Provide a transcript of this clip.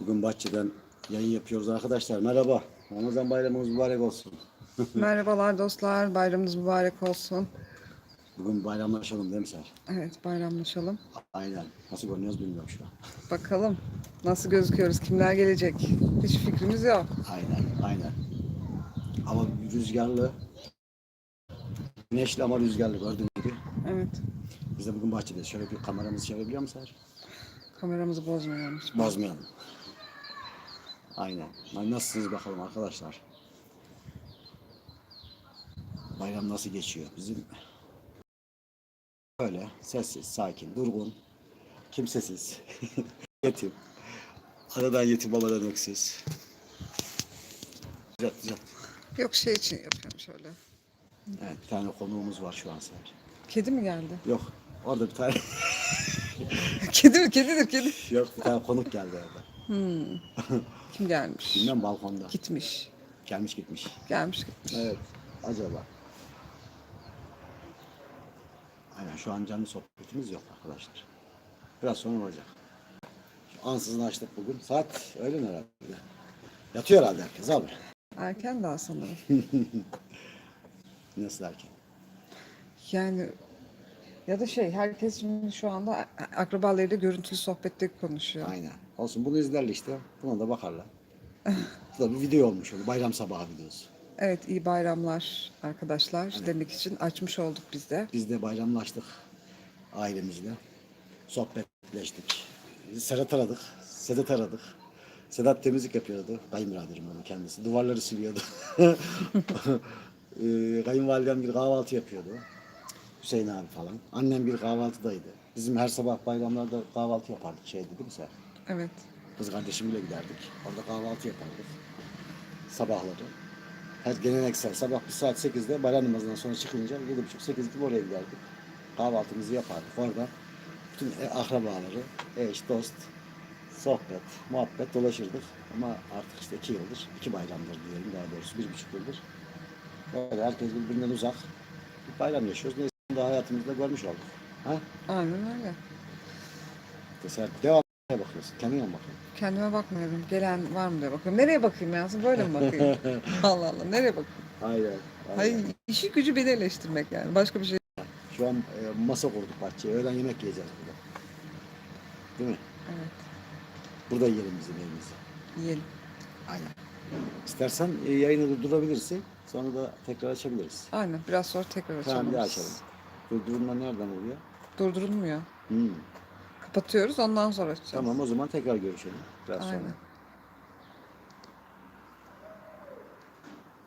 Bugün bahçeden yayın yapıyoruz arkadaşlar. Merhaba. Ramazan bayramımız mübarek olsun. Merhabalar dostlar, bayramınız mübarek olsun. Bugün bayramlaşalım değil mi Ser? Evet, bayramlaşalım. Aynen. Nasıl görünüyoruz bilmiyorum şu an. Bakalım nasıl gözüküyoruz, kimler gelecek? Hiç fikrimiz yok. Aynen, aynen. Hava rüzgarlı. Güneşli ama rüzgarlı gördüğün gibi. Evet, Biz de bugün bahçedeyiz. Şöyle bir kameramızı çevirebiliyor musun Ser? kameramızı bozmayalım. Bozmayalım. Aynen. Nasılsınız bakalım arkadaşlar? Bayram nasıl geçiyor? Bizim böyle sessiz, sakin, durgun, kimsesiz, yetim. Anadan yetim, babadan öksüz. Güzel, güzel. Yok şey için yapıyorum şöyle. Evet, bir tane konuğumuz var şu an Seher. Kedi mi geldi? Yok, orada bir tane, kedi mi? Kedidir kedi. yok bir tane konuk geldi orada. Hmm. Kim gelmiş? Bilmem balkonda. Gitmiş. Gelmiş gitmiş. Gelmiş gitmiş. Evet. Acaba. Aynen şu an canlı sohbetimiz yok arkadaşlar. Biraz sonra olacak. Şu ansızın açtık bugün. Saat öğlen herhalde. Yatıyor herhalde herkes abi. Erken daha sanırım. Nasıl erken? Yani ya da şey herkes şimdi şu anda akrabalarıyla görüntülü sohbette konuşuyor. Aynen. Olsun bunu izlerler işte. Buna da bakarlar. Bu da bir video olmuş oldu. Bayram sabahı videosu. Evet iyi bayramlar arkadaşlar demek için açmış olduk biz de. Biz de bayramlaştık ailemizle. Sohbetleştik. Sedat aradık. Sedat aradık. Sedat temizlik yapıyordu. Kayınbiraderim onun kendisi. Duvarları siliyordu. ee, kayınvalidem bir kahvaltı yapıyordu. Hüseyin abi falan. Annem bir kahvaltıdaydı. Bizim her sabah bayramlarda kahvaltı yapardık şeydi değil mi sen? Evet. Kız kardeşimle giderdik. Orada kahvaltı yapardık. Sabahları. Her geleneksel sabah bir saat 8'de bayram namazından sonra çıkınca 7.30-8 gibi oraya giderdik. Kahvaltımızı yapardık. Orada bütün e- akrabaları, eş, dost, sohbet, muhabbet dolaşırdık. Ama artık işte iki yıldır, iki bayramdır diyelim daha doğrusu, bir buçuk yıldır. Böyle herkes birbirinden uzak. Bir bayram yaşıyoruz. Neyse bunu da hayatımızda görmüş olduk. Ha? Aynen öyle. Mesela devam bakıyorsun. Kendine mi bakıyorsun? Kendime bakmıyorum. Gelen var mı diye bakıyorum. Nereye bakayım ya? Böyle mi bakayım? Allah Allah. Nereye bakayım? Aynen. aynen. Hayır, işi gücü beni eleştirmek yani. Başka bir şey. Şu an e, masa kurduk bahçeye. Öğlen yemek yiyeceğiz burada. Değil mi? Evet. Burada yiyelim bizim evimizi. Yiyelim. Aynen. İstersen e, yayını durdurabilirsin. Sonra da tekrar açabiliriz. Aynen. Biraz sonra tekrar açalım. Tamam bir daha açalım. Durdurma nereden oluyor? Durdurulmuyor. Hmm. Kapatıyoruz ondan sonra açacağız. Tamam o zaman tekrar görüşelim. Biraz Aynen. sonra.